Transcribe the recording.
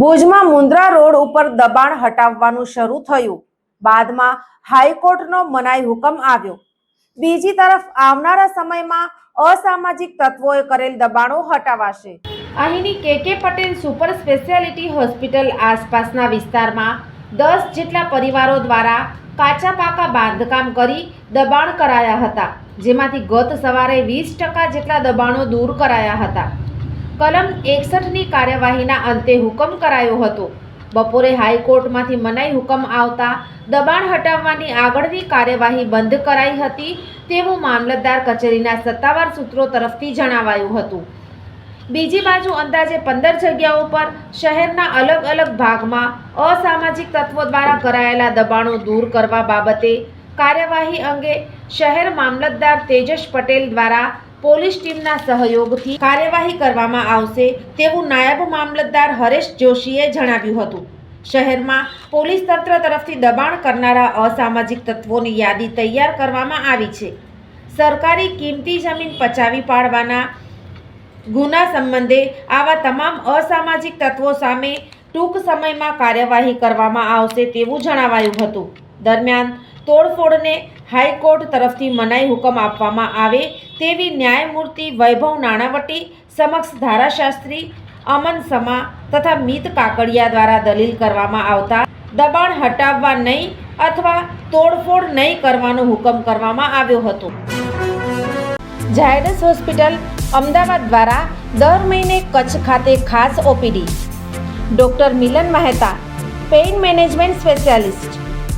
ભુજમાં મુન્દ્રા રોડ ઉપર દબાણ હટાવવાનું શરૂ થયું. બાદમાં હાઈકોર્ટનો મનાઈ હુકમ આવ્યો. બીજી તરફ આવનારા સમયમાં અસામાજિક તત્વોએ કરેલ દબાણો હટાવાશે. અહીંની કે કે પટેલ સુપર સ્પેશિયાલિટી હોસ્પિટલ આસપાસના વિસ્તારમાં દસ જેટલા પરિવારો દ્વારા કાચા પાકા બાંધકામ કરી દબાણ કરાયા હતા, જેમાંથી ગત સવારે વીસ ટકા જેટલા દબાણો દૂર કરાયા હતા. કલમ એકસઠની કાર્યવાહીના અંતે હુકમ કરાયો હતો. બપોરે હાઈકોર્ટમાંથી મનાઈ હુકમ આવતા દબાણ હટાવવાની આગળની કાર્યવાહી બંધ કરાઈ હતી તેવું મામલતદાર કચેરીના સત્તાવાર સૂત્રો તરફથી જણાવાયું હતું. બીજી બાજુ અંદાજે પંદર જગ્યાઓ પર શહેરના અલગ અલગ ભાગમાં અસામાજિક તત્વો દ્વારા કરાયેલા દબાણો દૂર કરવા બાબતે કાર્યવાહી અંગે શહેર મામલતદાર તેજસ પટેલ દ્વારા પોલીસ ટીમના સહયોગથી કાર્યવાહી કરવામાં આવશે તેવું નાયબ મામલતદાર હરેશ જોશીએ જણાવ્યું હતું. શહેરમાં પોલીસ તંત્ર તરફથી દબાણ કરનારા અસામાજિક તત્વોની યાદી તૈયાર કરવામાં આવી છે. સરકારી કિંમતી જમીન પચાવી પાડવાના ગુના સંબંધે આવા તમામ અસામાજિક તત્વો સામે ટૂંક સમયમાં કાર્યવાહી કરવામાં આવશે તેવું જણાવાયું હતું. દરમિયાન તોડફોડને હાઈકોર્ટ તરફથી મનાઈ હુકમ આપવામાં આવે તેવી ન્યાયમૂર્તિ વૈભવ નાણાવટી સમક્ષ ધારાશાસ્ત્રી અમન સમા તથા મિત કાકડિયા દ્વારા દલીલ કરવામાં આવતા દબાણ હટાવવા નહીં અથવા તોડફોડ નહીં કરવાનો હુકમ કરવામાં આવ્યો હતો. ઝાયડસ હોસ્પિટલ અમદાવાદ દ્વારા દર મહિને કચ્છ ખાતે ખાસ OPD. Doctor Milan Mehta, pain management specialist.